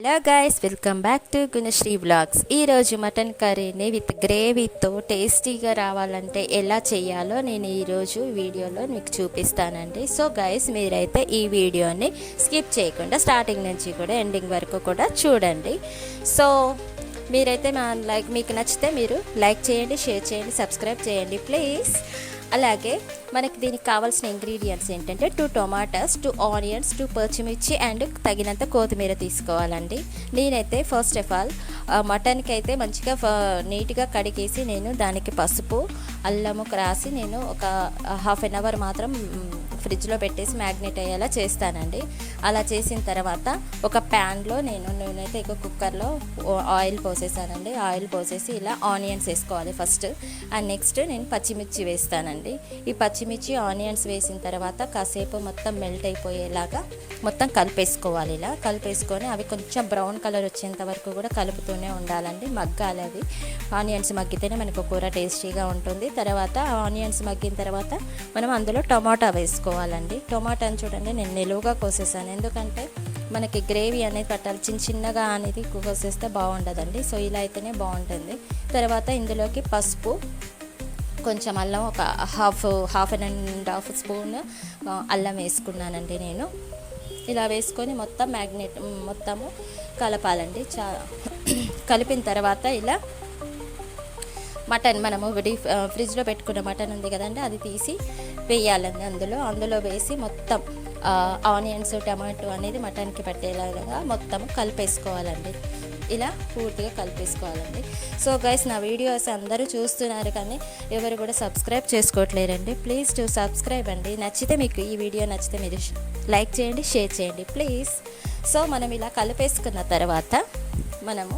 Hello guys welcome back to Gunasri blogs ఈరోజు mutton కర్రీని with గ్రేవీతో టేస్టీగా రావాలంటే ఎలా చేయాలో నేను ఈరోజు వీడియోలో మీకు చూపిస్తానండి. సో గైస్ మీరైతే ఈ వీడియోని స్కిప్ చేయకుండా స్టార్టింగ్ నుంచి కూడా ఎండింగ్ వరకు కూడా చూడండి. సో మీరైతే మా లైక్ మీకు నచ్చితే మీరు లైక్ చేయండి షేర్ చేయండి సబ్స్క్రైబ్ చేయండి ప్లీజ్ అలాగే మనకి దీనికి కావాల్సిన ఇంగ్రీడియంట్స్ ఏంటంటే two tomatoes two onions two పచ్చిమిర్చి అండ్ తగినంత కొత్తిమీర తీసుకోవాలండి. నేనైతే ఫస్ట్ ఆఫ్ ఆల్ మటన్కి అయితే మంచిగా నీట్గా కడిగేసి నేను దానికి పసుపు అల్లము రాసి నేను ఒక హాఫ్ అన్ అవర్ మాత్రం ఫ్రిడ్జ్లో పెట్టేసి మ్యాగ్నేట్ అయ్యేలా చేస్తానండి. అలా చేసిన తర్వాత ఒక ప్యాన్లో నేను నేనైతే ఇక కుక్కర్లో ఆయిల్ పోసేసానండి. ఆయిల్ పోసేసి ఇలా ఆనియన్స్ వేసుకోవాలి ఫస్ట్. అండ్ నెక్స్ట్ నేను పచ్చిమిర్చి వేస్తానండి. ఈ పచ్చిమిర్చి ఆనియన్స్ వేసిన తర్వాత కాసేపు మొత్తం మెల్ట్ అయిపోయేలాగా మొత్తం కలిపేసుకోవాలి ఇలా. కలిపేసుకొని అవి కొంచెం బ్రౌన్ కలర్ వచ్చేంత వరకు కూడా కలుపుతూనే ఉండాలండి. మగ్గాలి అవి. ఆనియన్స్ మగ్గితేనే మనకు కూర టేస్టీగా ఉంటుంది. తర్వాత ఆనియన్స్ మగ్గిన తర్వాత మనం అందులో టమాటా వేసుకోవాలండి. టమాటాని చూడండి నేను నిలువుగా కోసేసాను. ఎందుకంటే మనకి గ్రేవీ అనేది పట్టాలి. చిన్న చిన్నగా అనేది కోసేస్తే బాగుండదండి. సో ఇలా అయితేనే బాగుంటుంది. తర్వాత ఇందులోకి పసుపు కొంచెం అల్లం ఒక half half and half spoon అల్లం వేసుకున్నానండి నేను. ఇలా వేసుకొని మొత్తం మ్యాగ్నెట్ మొత్తము కలపాలండి. చా కలిపిన తర్వాత ఇలా మటన్ మనము డీ ఫ్రిడ్జ్లో పెట్టుకున్న మటన్ ఉంది కదండి అది తీసి వేయాలండి అందులో. అందులో వేసి మొత్తం ఆనియన్స్ టమాటో అనేది మటన్కి పట్టేలాగా మొత్తం కలిపేసుకోవాలండి. ఇలా పూర్తిగా కలిపేసుకోవాలండి. సో గైస్ నా వీడియోస్ అందరూ చూస్తున్నారు కానీ ఎవరు కూడా సబ్స్క్రైబ్ చేసుకోవట్లేరండి. ప్లీజ్ టు సబ్స్క్రైబ్ అండి. నచ్చితే మీకు ఈ వీడియో నచ్చితే మీరు లైక్ చేయండి షేర్ చేయండి ప్లీజ్. సో మనం ఇలా కలిపేసుకున్న తర్వాత మనము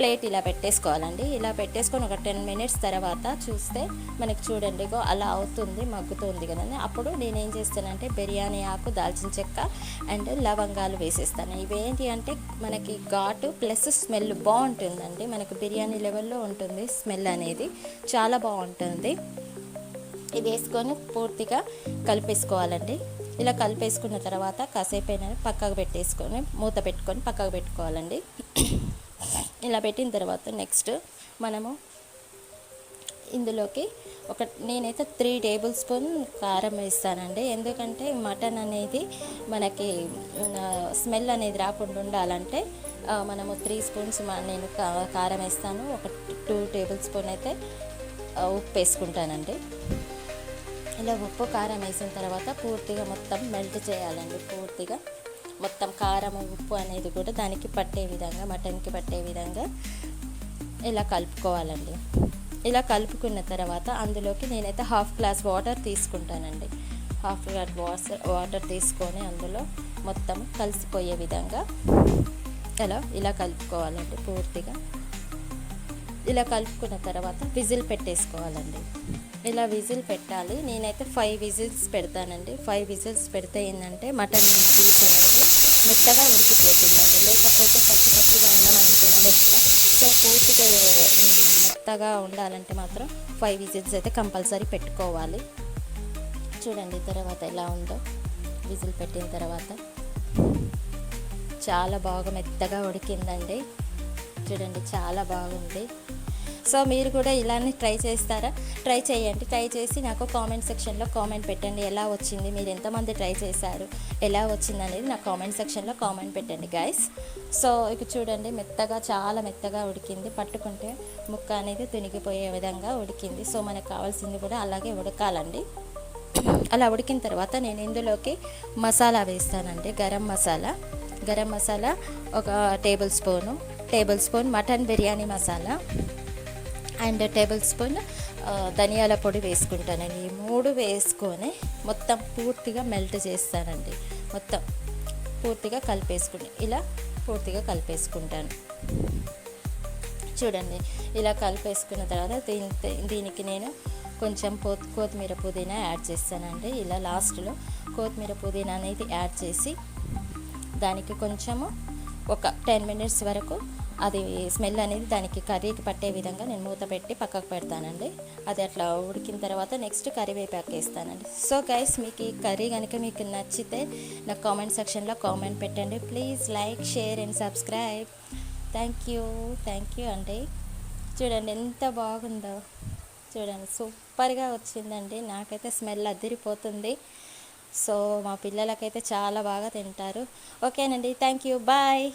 ప్లేట్ ఇలా పెట్టేసుకోవాలండి. ఇలా పెట్టేసుకొని ఒక టెన్ మినిట్స్ తర్వాత చూస్తే మనకి చూడండి గో అలా అవుతుంది మగ్గుతుంది కదండి. అప్పుడు నేనేం చేస్తానంటే బిర్యానీ ఆకు దాల్చిన చెక్క అండ్ లవంగాలు వేసేస్తాను. ఇవేంటి అంటే మనకి ఘాటు ప్లస్ స్మెల్ బాగుంటుందండి. మనకు బిర్యానీ లెవెల్లో ఉంటుంది స్మెల్ అనేది. చాలా బాగుంటుంది. ఇది వేసుకొని పూర్తిగా కలిపేసుకోవాలండి. ఇలా కలిపేసుకున్న తర్వాత కాసేపు అయినా పక్కకు పెట్టేసుకొని మూత పెట్టుకొని పక్కకు పెట్టుకోవాలండి. ఇలా పెట్టిన తర్వాత నెక్స్ట్ మనము ఇందులోకి ఒక నేనైతే త్రీ టేబుల్ స్పూన్ కారం వేస్తానండి. ఎందుకంటే మటన్ అనేది మనకి స్మెల్ అనేది రాకుండా ఉండాలంటే మనము త్రీ స్పూన్స్ నేను కారం వేస్తాను. ఒక టూ టేబుల్ స్పూన్ అయితే ఉప్పు వేసుకుంటానండి. ఇలా ఉప్పు కారం వేసిన తర్వాత పూర్తిగా మొత్తం మెల్ట్ చేయాలండి పూర్తిగా. మొత్తం కారం ఉప్పు అనేది కూడా దానికి పట్టే విధంగా మటన్కి పట్టే విధంగా ఇలా కలుపుకోవాలండి. ఇలా కలుపుకున్న తర్వాత అందులోకి నేనైతే హాఫ్ గ్లాస్ వాటర్ తీసుకుంటానండి. హాఫ్ గ్లాస్ వాటర్ వాటర్ తీసుకొని అందులో మొత్తం కలిసిపోయే విధంగా ఇలా ఇలా కలుపుకోవాలండి పూర్తిగా. ఇలా కలుపుకున్న తర్వాత విజిల్ పెట్టేసుకోవాలండి. ఇలా విజిల్ పెట్టాలి. నేనైతే ఫైవ్ విజిల్స్ పెడతానండి. ఫైవ్ విజిల్స్ పెడితే ఏంటంటే మటన్ పీస్ అనేది మెత్తగా ఉడికిపోతుందండి. లేకపోతే పచ్చి పచ్చిగా ఉండమని తినలేము సో పూర్తిగా మెత్తగా ఉండాలంటే మాత్రం ఫైవ్ విజిల్స్ అయితే కంపల్సరీ పెట్టుకోవాలి. చూడండి తర్వాత ఎలా ఉందో. విజిల్ పెట్టిన తర్వాత చాలా బాగా మెత్తగా ఉడికిందండి. చూడండి చాలా బాగుంది. సో మీరు కూడా ఇలానే ట్రై చేస్తారా? ట్రై చేయండి. ట్రై చేసి నాకు కామెంట్ సెక్షన్లో కామెంట్ పెట్టండి. ఎలా వచ్చింది? మీరు ఎంతమంది ట్రై చేశారు? ఎలా వచ్చింది అనేది నా కామెంట్ సెక్షన్లో కామెంట్ పెట్టండి గాయస్ సో ఇక చూడండి మెత్తగా చాలా మెత్తగా ఉడికింది. పట్టుకుంటే ముక్క అనేది తునిగిపోయే విధంగా ఉడికింది. సో మనకు కావాల్సింది కూడా అలాగే ఉడకాలండి. అలా ఉడికిన తర్వాత నేను ఇందులోకి మసాలా వేస్తానండి. గరం మసాలా. గరం మసాలా ఒక tablespoon. Tablespoon mutton biryani masala. And tablespoon ధనియాల పొడి వేసుకుంటానండి ఈ మూడు వేసుకొని మొత్తం పూర్తిగా మెల్ట్ చేస్తానండి. మొత్తం పూర్తిగా కలిపేసుకుని ఇలా పూర్తిగా కలిపేసుకుంటాను. చూడండి ఇలా కలిపేసుకున్న తర్వాత దీని దీనికి నేను కొంచెం పో కొత్తిమీర పుదీనా యాడ్ చేస్తానండి. ఇలా లాస్ట్లో కొత్తిమీర పుదీనా అనేది యాడ్ చేసి దానికి కొంచెము ఒక టెన్ మినిట్స్ వరకు అది స్మెల్ అనేది దానికి కర్రీకి పట్టే విధంగా నేను మూత పెట్టి పక్కకు పెడతానండి. అది అట్లా ఉడికిన తర్వాత నెక్స్ట్ కరివేపాకు వేస్తానండి. సో గైస్ మీకు ఈ కర్రీ కనుక మీకు నచ్చితే నాకు కామెంట్ సెక్షన్లో కామెంట్ పెట్టండి. Please like share and subscribe thank you thank you అండి. చూడండి ఎంత బాగుందో. చూడండి సూపర్గా వచ్చిందండి. నాకైతే స్మెల్ అదిరిపోతుంది. సో మా పిల్లలకైతే చాలా బాగా తింటారు. ఓకేనండి థ్యాంక్ యూ బాయ్